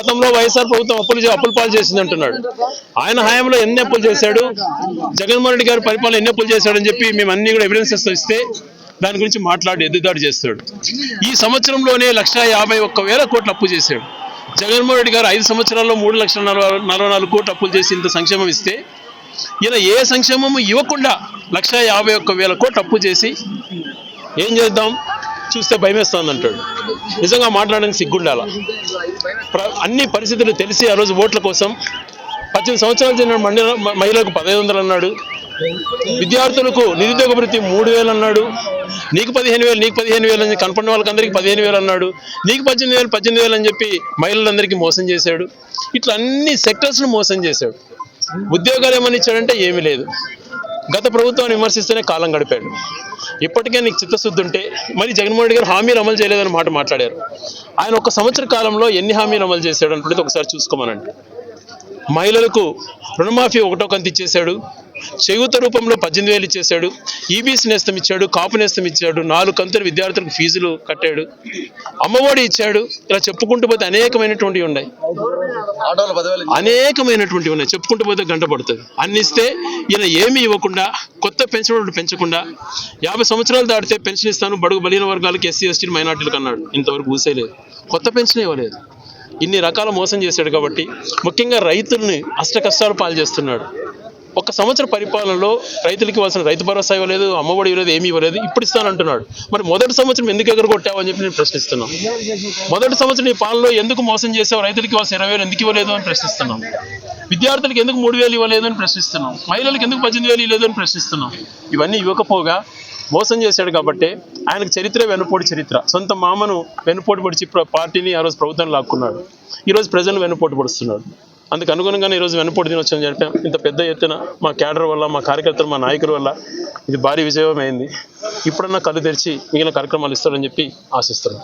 గతంలో వైఎస్ఆర్ ప్రభుత్వం అప్పులు అప్పులు పాలు చేసింది అంటున్నాడు. ఆయన హయాంలో ఎన్ని అప్పులు చేశాడు? జగన్మోహన్ రెడ్డి గారి పరిపాలన ఎన్ని అప్పులు చేశాడని చెప్పి మేము అన్ని కూడా ఎవిడెన్సెస్ ఇస్తే దాని గురించి మాట్లాడి ఎద్దుదాడి చేస్తాడు ఈ సంవత్సరంలోనే లక్ష యాభై ఒక్క వేల కోట్ల అప్పు చేశాడు. జగన్మోహన్ రెడ్డి గారు ఐదు సంవత్సరాల్లో మూడు లక్షల నలభై నలభై నాలుగు కోట్ల అప్పులు చేసి ఇంత సంక్షేమం ఇస్తే ఇలా ఏ సంక్షేమము ఇవ్వకుండా లక్ష యాభై ఒక్క వేల కోట్లు అప్పు చేసి ఏం చేద్దాం? చూస్తే భయమేస్తుంది అంటాడు నిజంగా మాట్లాడడానికి సిగ్గుండాల? ప్ర- అన్ని పరిస్థితులు తెలిసి ఆ రోజు ఓట్ల కోసం పద్దెనిమిది సంవత్సరాలు చెందిన మండల మహిళలకు పదహైదు వందలు అన్నాడు. విద్యార్థులకు నిరుద్యోగ వృత్తి మూడు వేలు అన్నాడు. నీకు పదిహేను వేలు నీకు పదిహేను వేలు అని కనపడిన వాళ్ళకందరికీ పదిహేను వేలు అన్నాడు. నీకు పద్దెనిమిది వేలు పద్దెనిమిది వేలు అని చెప్పి మహిళలందరికీ మోసం చేశాడు. ఇట్లా అన్ని సెక్టర్స్ను మోసం చేశాడు. ఉద్యోగాలు ఏమని ఇచ్చాడంటే ఏమీ లేదు. గత ప్రభుత్వాన్ని విమర్శిస్తూనే కాలం గడిపాడు. ఇప్పటికే నీకు చిత్తశుద్ధి ఉంటే మరి జగన్మోహన్ రెడ్డి గారు హామీలు అమలు చేయలేదని మాట మాట్లాడారు. ఆయన ఒక సంవత్సర కాలంలో ఎన్ని హామీలు అమలు చేశాడు అనుకుంటే ఒకసారి చూసుకోమనండి. మహిళలకు రుణమాఫీ ఒకటో కంత ఇచ్చేశాడు. చేయూత రూపంలో పద్దెనిమిది వేలు ఇచ్చేశాడు. ఈబీసీ నేస్తం ఇచ్చాడు కాపు నేస్తం ఇచ్చాడు నాలుగు కంతులు విద్యార్థులకు ఫీజులు కట్టాడు. అమ్మఒడి ఇచ్చాడు ఇలా చెప్పుకుంటూ పోతే అనేకమైనటువంటివి ఉన్నాయి. అనేకమైనటువంటివి ఉన్నాయి. చెప్పుకుంటూ పోతే గంట పడుతుంది. అన్ని ఇస్తే ఈయన ఏమీ ఇవ్వకుండా కొత్త పెన్షన్ పెంచకుండా యాభై సంవత్సరాలు దాటితే పెన్షన్ ఇస్తాను బడుగు బలిన వర్గాలకి ఎస్సీ ఎస్టీ మైనార్టీలకు అన్నాడు. ఇంతవరకు ఊసేలేదు కొత్త పెన్షన్ ఇవ్వలేదు. ఇన్ని రకాల మోసం చేశాడు కాబట్టి ముఖ్యంగా రైతుల్ని అష్ట కష్టాలు పాలు చేస్తున్నాడు. ఒక సంవత్సర పరిపాలనలో రైతులకి ఇవ్వాల్సిన రైతు భరోసా ఇవ్వలేదు అమ్మఒడి ఇవ్వలేదు ఏమీ ఇవ్వలేదు ఇప్పుడు ఇస్తానంటున్నాడు. మరి మొదటి సంవత్సరం ఎందుకు ఎగరగొట్టావు అని చెప్పి నేను ప్రశ్నిస్తున్నాను మొదటి సంవత్సరం ఈ పాలనలో ఎందుకు మోసం చేసావు? రైతులకి ఇవ్వాల్సిన ఇరవై వేలు ఎందుకు ఇవ్వలేదు అని ప్రశ్నిస్తున్నాం. విద్యార్థులకు ఎందుకు మూడు వేలు ఇవ్వలేదు అని ప్రశ్నిస్తున్నాం. మహిళలకు ఎందుకు పద్దెనిమిది వేలు ఇవ్వలేదు అని ప్రశ్నిస్తున్నాం. ఇవన్నీ ఇవ్వకపోగా మోసం చేశాడు కాబట్టి ఆయనకు చరిత్ర వెనుపోటు చరిత్ర. సొంత మామను వెనుపోటు పొడిచి పార్టీని ఆ రోజు ప్రభుత్వం లాక్కున్నాడు. ఈరోజు ప్రజలను వెనుపోటు పడుస్తున్నాడు. అందుకు అనుగుణంగానే ఈరోజు వెనుపోటు దినోత్సవం జరిపాం ఇంత పెద్ద ఎత్తున మా క్యాడర్ వల్ల మా కార్యకర్తలు మా నాయకుల వల్ల ఇది భారీ విజయమైంది. ఇప్పుడన్నా కళ్ళు తెరిచి మిగిలిన కార్యక్రమాలు ఇస్తారని చెప్పి ఆశిస్తున్నాం.